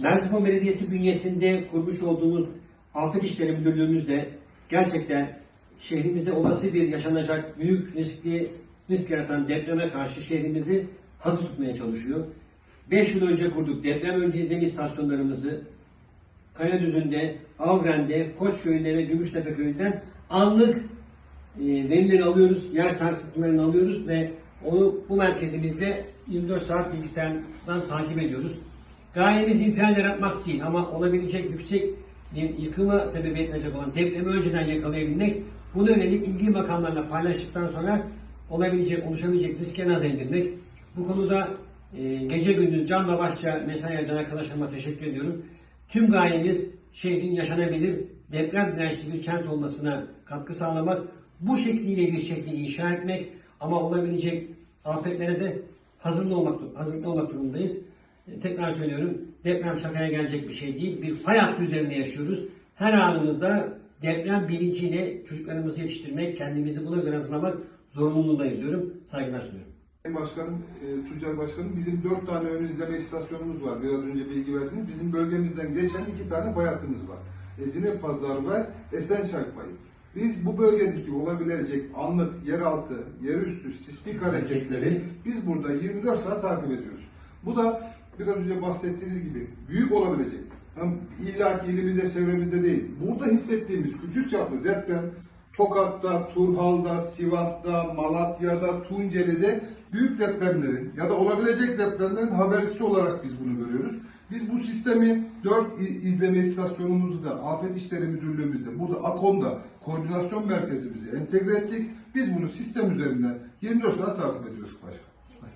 Merzifon Belediyesi bünyesinde kurmuş olduğumuz Afet İşleri Müdürlüğümüzde gerçekten şehrimizde olası bir yaşanacak büyük riskli risk yaratan depreme karşı şehrimizi hazır tutmaya çalışıyor. 5 yıl önce kurduk deprem önce izleme istasyonlarımızı Kayadüzü'nde, Avren'de, Koçköy'ünde ve Gümüştepe Köyü'nden anlık e, verileri alıyoruz, yer sarsıntılarını alıyoruz ve onu bu merkezimizde 24 saat bilgisayardan takip ediyoruz. Gayemiz infial yaratmak değil ama olabilecek yüksek bir yıkıma sebebiyet verecek olan depremi önceden yakalayabilmek, buna yönelik ilgili makamlarla paylaştıktan sonra olabilecek, oluşabilecek riske naz indirmek. Bu konuda e, gece gündüz canla başça mesai harcayan arkadaşlarıma teşekkür ediyorum. Tüm gayemiz şehrin yaşanabilir, deprem dirençli bir kent olmasına katkı sağlamak, bu şekliyle bir şekli inşa etmek ama olabilecek afetlere de hazırlı olmak, hazırlıklı olmak durumundayız. E, Tekrar söylüyorum, deprem şakaya gelecek bir şey değil. Bir hayat üzerinde yaşıyoruz. Her anımızda deprem bilinciyle çocuklarımızı yetiştirmek, kendimizi buna göre hazırlamak zorunluluğundayız diyorum. Saygılar sunuyorum. Sayın Başkanım, e, Tuncel Başkanım bizim dört tane ön izleme istasyonumuz var. Biraz önce bilgi verdiniz. Bizim bölgemizden geçen iki tane fay hattımız var. Ezine Pazar ve Esençay fayı. Biz bu bölgedeki olabilecek anlık yeraltı, yerüstü, sismik hareketleri biz burada 24 saat takip ediyoruz. Bu da biraz önce bahsettiğiniz gibi büyük olabilecek. Hem illa ki ilimizde, çevremizde değil. Burada hissettiğimiz küçük çaplı deprem Tokat'ta, Turhal'da, Sivas'ta, Malatya'da, Tunceli'de büyük depremlerin ya da olabilecek depremlerin habercisi olarak biz bunu görüyoruz. Biz bu sistemi 4 izleme istasyonumuzda, Afet İşleri Müdürlüğümüzde, burada AKOM'da koordinasyon merkezimizi entegre ettik. Biz bunu sistem üzerinden 24 saat takip ediyoruz başkanım.